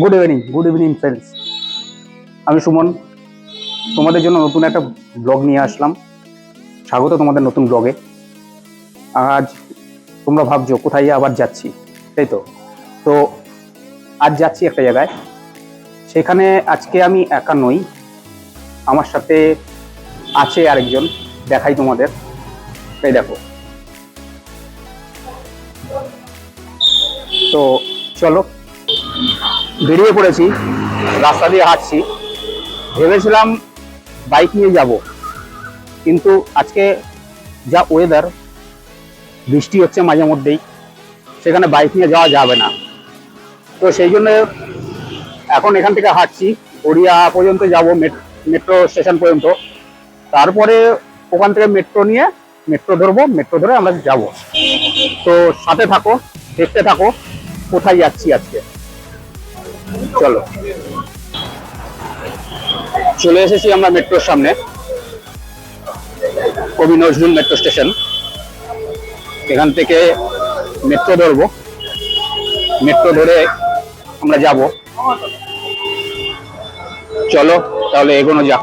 Good evening good evening friends আমি সুমন। তোমাদের জন্য নতুন একটা ব্লগ নিয়ে আসলাম। স্বাগত তোমাদের নতুন ব্লগে আজ তোমরা ভাবছ, কোথায় আবার যাচ্ছি? তাই তো? তো, আজ যাচ্ছি একটা জায়গায়। সেখানে আজকে আমি একা নই। আমার সাথে আছে আরেকজন, দেখাই তোমাদের। এই দেখো। তো, চলো। বেরিয়ে পড়েছি, রাস্তা দিয়ে হাঁটছি। ভেবেছিলাম বাইক নিয়ে যাব, কিন্তু আজকে যা ওয়েদার বৃষ্টি হচ্ছে মাঝে মধ্যেই, সেখানে বাইক নিয়ে যাওয়া যাবে না। তো সেই জন্য এখন এখান থেকে হাঁটছি গড়িয়া পর্যন্ত যাব মেট্রো স্টেশন পর্যন্ত। তারপরে ওখান থেকে মেট্রো নিয়ে, মেট্রো ধরবো, মেট্রো ধরে আমরা যাব। তো সাথে থাকো, দেখতে থাকো, কোথায় যাচ্ছি আজকে। চলো। চলে এসেছি আমরা মেট্রোর সামনে। কবি নজরুল মেট্রো স্টেশন। এখান থেকে মেট্রো ধরবো। মেট্রো ধরে আমরা যাব। চলো, তাহলে এগোনো যাক।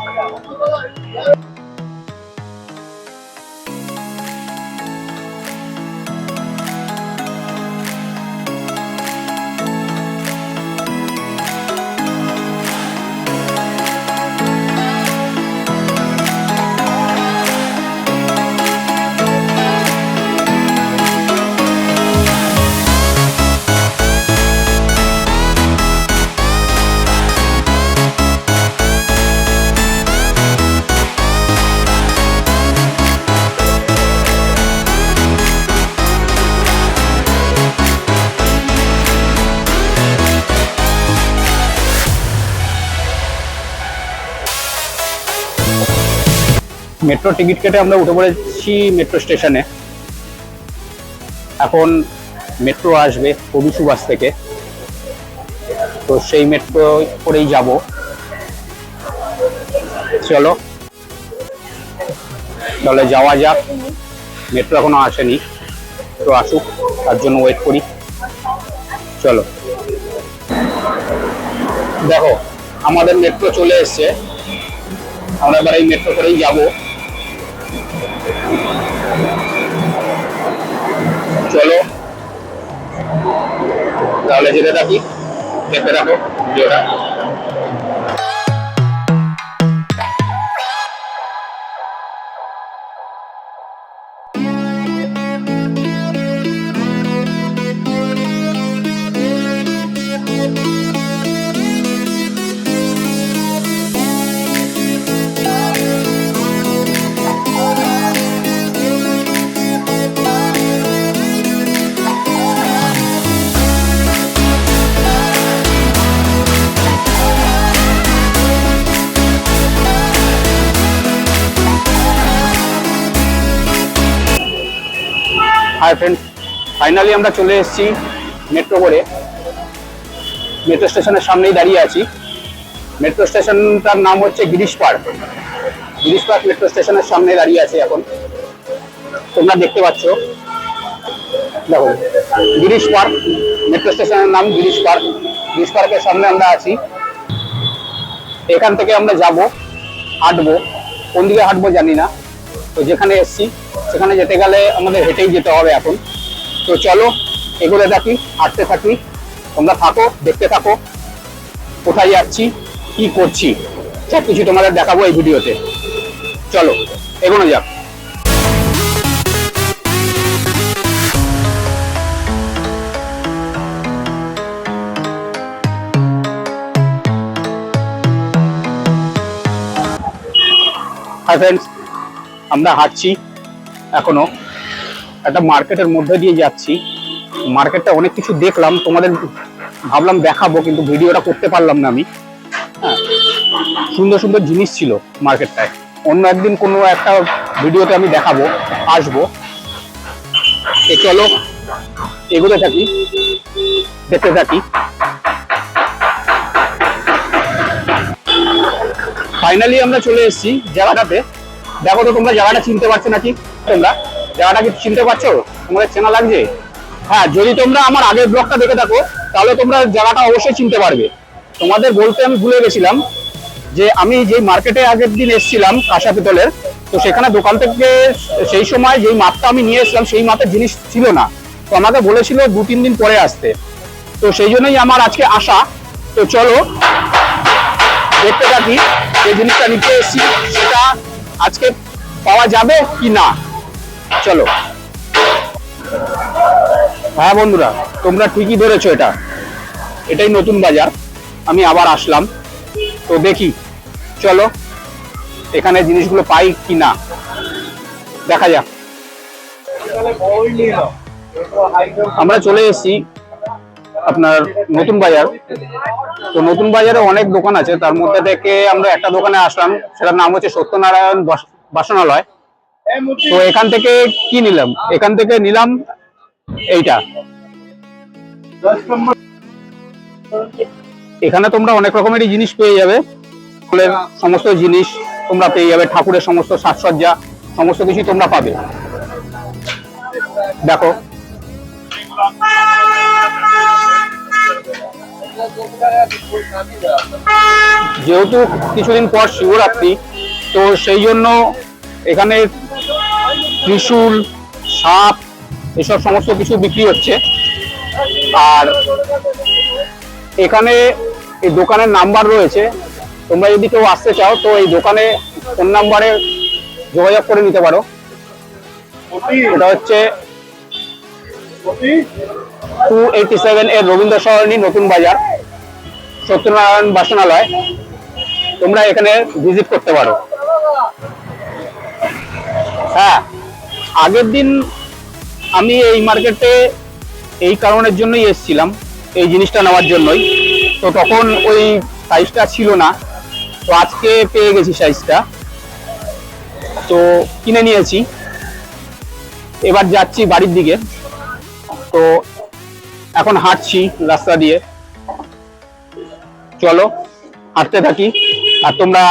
মেট্রো টিকিট কেটে আমরা উঠে পড়েছি মেট্রো স্টেশনে। এখন মেট্রো আসবে কবি সুভাষ থেকে। তো সেই মেট্রো করেই যাব। চলো। তাহলে যাওয়া যাক। মেট্রো এখনও আসেনি। তো আসুক, তার জন্য ওয়েট করি। চলো। দেখো, আমাদের মেট্রো চলে এসছে। আমরা এবার এই মেট্রো করেই যাব। তাহলে যেতে থাকি দেখতে থাকো ভিডিওটা হাই ফ্রেন্ড ফাইনালি আমরা চলে এসেছি মেট্রো করে মেট্রো স্টেশনের সামনেই দাঁড়িয়ে আছি। মেট্রো স্টেশনটার নাম হচ্ছে Girish Park. Girish Park metro স্টেশনের সামনে দাঁড়িয়ে আছি এখন। তোমরা দেখতে পাচ্ছ। দেখো, গিরিশ পার্ক মেট্রো স্টেশনের নাম গিরিশ পার্ক। গিরিশ পার্কের সামনে আমরা আছি। এখান থেকে আমরা যাব, হাঁটবো। কোন দিকে হাঁটবো জানি না। তো যেখানে এসছি সেখানে যেতে গেলে আমাদের হেঁটেই যেতে হবে এখন। তো চলো এগুলো থাকি, হাঁটতে থাকি। তোমরা থাকো, দেখতে থাকো, কোথায় যাচ্ছি, কি করছি সব কিছু তোমাদের দেখাবো এই ভিডিওতে। চলো, এগোনো যাক। হাই ফ্রেন্ডস আমরা হাঁটছি। এখনও। একটা মার্কেটের মধ্যে দিয়ে যাচ্ছি। মার্কেটটা অনেক কিছু দেখলাম, তোমাদের ভাবলাম দেখাবো, কিন্তু ভিডিওটা করতে পারলাম না আমি। হ্যাঁ সুন্দর সুন্দর জিনিস ছিল মার্কেটটায়। অন্য একদিন কোনো একটা ভিডিওতে আমি দেখাবো, আসব। চলো এগুলো থাকি, দেখতে থাকি। ফাইনালি আমরা চলে এসেছি জায়গাটাতে। দেখো তো তোমরা জায়গাটা চিনতে পারছ নাকি? তোমরা জায়গাটা কি চিনতে পারছ? তোমাদের চেনা লাগছে? হ্যাঁ যদি তোমরা আমার আগের ব্লগটা দেখে থাকো, তাহলে তোমরা জায়গাটা অবশ্যই চিনতে পারবে। তোমাদের বলতে আমি ভুলে গেছিলাম যে আমি যে মার্কেটে আগের দিন এসেছিলাম কাঁসা পিতলের, তো সেখানে দোকান থেকে সেই সময় যেই মাপটা আমি নিয়ে এসেছিলাম, সেই মাপের জিনিস ছিল না। তো আমাকে বলেছিল দু, তিন দিন পরে আসতে। তো সেই জন্যই আমার আজকে আসা। তো চলো, দেখতে থাকি যে জিনিসটা নিতে এসেছি, সেটা আজকে পাওয়া যাবে কি না। চলো। হ্যাঁ বন্ধুরা, তোমরা ঠিকই ধরেছো এটা। এটাই নতুন বাজার, আমি আবার আসলাম। তো দেখি, চলো, এখানে জিনিসগুলো পাই কি না। দেখা যাক। আমরা চলে এসেছি আপনার নতুন বাজার। তো নতুন বাজারে অনেক দোকান আছে, তার মধ্যে থেকে আমরা একটা দোকানে আসলাম, সেটার নাম হচ্ছে সত্যনারায়ণ বাস- বাসনালয়। তো এখান থেকে কি নিলাম? এখান থেকে নিলাম এইটা। এখানে তোমরা অনেক রকমেরই জিনিস পেয়ে যাবে। ফুলের সমস্ত জিনিস তোমরা পেয়ে যাবে, ঠাকুরের সমস্ত সাজসজ্জা, সমস্ত কিছু তোমরা পাবে। দেখো। যেহেতু কিছুদিন পর শিবরাত্রি, তো সেই জন্য এখানে ত্রিশূল, সাপ, এসব সমস্ত কিছু বিক্রি হচ্ছে। আর এখানে এই দোকানের নাম্বার রয়েছে। তোমরা যদি কেউ আসতে চাও, তো এই দোকানে ফোন নাম্বারে যোগাযোগ করে নিতে পারো। এটা হচ্ছে টু এইটি সেভেন এর রবীন্দ্র সরণী নতুন বাজার, সত্যনারায়ণ বাসনালয়। তোমরা এখানে ভিজিট করতে পারো। হ্যাঁ। আগের দিন আমি এই মার্কেটে এই কারণের জন্যই এসেছিলাম, এই জিনিসটা নেওয়ার জন্যই। তো তখন ওই সাইজটা ছিল না, তো আজকে পেয়ে গেছি সাইজটা তো কিনে নিয়েছি। এবার যাচ্ছি বাড়ির দিকে। তো এখন হাঁটছি রাস্তা দিয়ে। চলো, হাঁটতে থাকি। আর তোমরা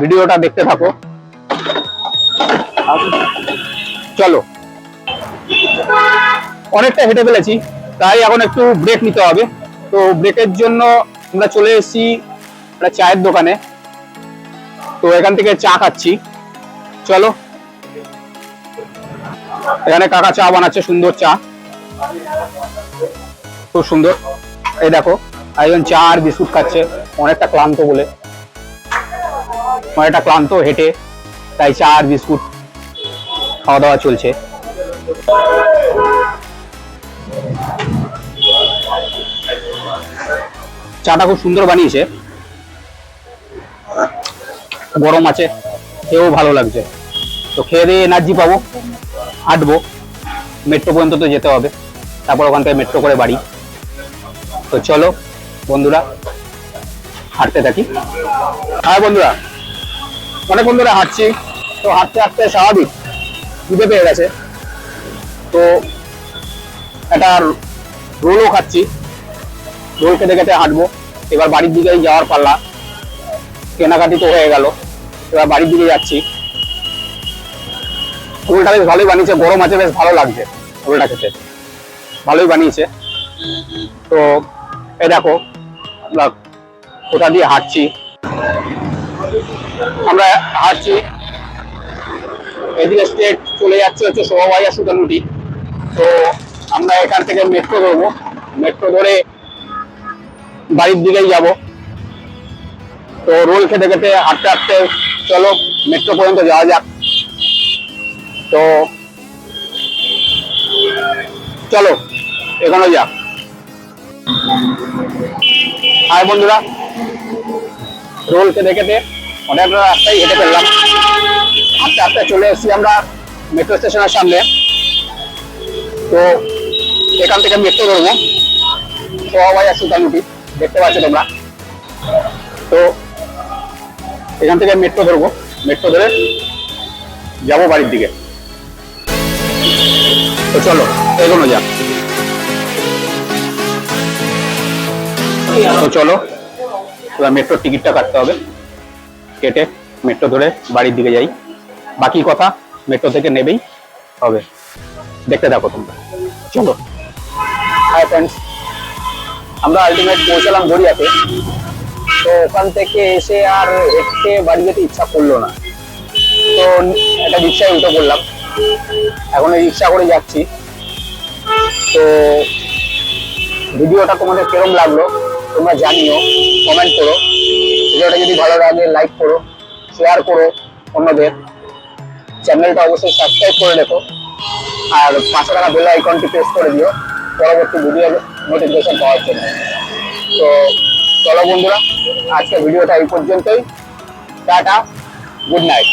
ভিডিওটা দেখতে থাকো। চলো। অনেকটা হেঁটে ফেলেছি, তাই এখন একটু ব্রেক নিতে হবে। তো ব্রেকের জন্য আমরা চলে এসেছি একটা চায়ের দোকানে। তো এখান থেকে চা খাচ্ছি। চলো। এখানে কাকা চা বানাচ্ছে, সুন্দর চা। খুব সুন্দর। এই দেখো, একজন চা আর বিস্কুট খাচ্ছে, অনেকটা ক্লান্ত বলে। অনেকটা ক্লান্ত হেঁটে, তাই চা আর বিস্কুট খাওয়া দাওয়া চলছে। চাটা খুব সুন্দর বানিয়েছে। গরম আছে, খেয়েও ভালো লাগছে। তো খেয়ে দিয়ে এনার্জি পাবো, হাঁটবো, মেট্রো পর্যন্ত তো যেতে হবে। তারপর ওখান থেকে মেট্রো করে বাড়ি। তো চলো, বন্ধুরা, হাঁটতে থাকি। হ্যাঁ বন্ধুরা, অনেক বন্ধুরা হাঁটছি। তো হাঁটতে হাঁটতে স্বাভাবিক। খিদে পেয়ে গেছে। তো একটা রোলও খাচ্ছি। রোল খেতে খেতে হাঁটবো। এবার বাড়ির দিকেই যাওয়ার পাল্লা। কেনাকাটি তো হয়ে গেল। এবার বাড়ির দিকে যাচ্ছি। রোলটা বেশ ভালোই বানিয়েছে। গরম আছে, বেশ ভালো লাগছে রোলটা খেতে। ভালোই বানিয়েছে। তো এই দেখো কোথা দিয়ে হাঁটছি। আমরা হাঁটছি এদিকে স্টেট চলে যাচ্ছে হচ্ছে শোভাবাজার সুতানুটি তো আমরা এখান থেকে মেট্রো ধরবো। মেট্রো ধরে বাড়ির দিকেই যাব। তো রোল খেতে খেতে হাঁটতে হাঁটতে চলো মেট্রো পর্যন্ত যাওয়া যাক। তো চলো এখানে যাক। হাই বন্ধুরা রোল খেতে খেতে অনেকটা রাস্তায় হেঁটে ফেললাম। আস্তে চলে এসেছি আমরা মেট্রো স্টেশনের সামনে। তো এখান থেকে মেট্রো ধরবো। সোহাবাজার সুতানুটি দেখতে পাচ্ছ তোমরা। তো এখান থেকে মেট্রো ধরবো। মেট্রো ধরে যাব বাড়ির দিকে। তো চলো, এগোনো যাক। তো চলো, এবার মেট্রোর টিকিটটা কাটতে হবে। কেটে মেট্রো ধরে বাড়ির দিকে যাই। বাকি কথা মেট্রো থেকে নেবেই হবে। দেখতে থাকো তোমরা। চলো। হাই ফ্রেন্ডস আমরা আলটিমেট পৌঁছালাম গড়িয়াতে। তো ওখান থেকে এসে আর হেঁটে বাড়ি যেতে ইচ্ছা করল না। তো একটা রিক্সায় উঠে পড়লাম। এখন রিক্সা করে যাচ্ছি। তো ভিডিওটা তোমাদের কেরম লাগল তোমরা জানিও কমেন্ট করো। ভিডিওটা যদি ভালো লাগে লাইক করো শেয়ার করো অন্যদের। চ্যানেলটা অবশ্যই সাবস্ক্রাইব করে রেখো। আর পাশে টাকা বেল আইকনটি প্রেস করে দিও। পরবর্তী ভিডিও নোটিফিকেশন পাওয়ার জন্য। তো চলো বন্ধুরা আজকে ভিডিওটা এই পর্যন্তই। Tata good night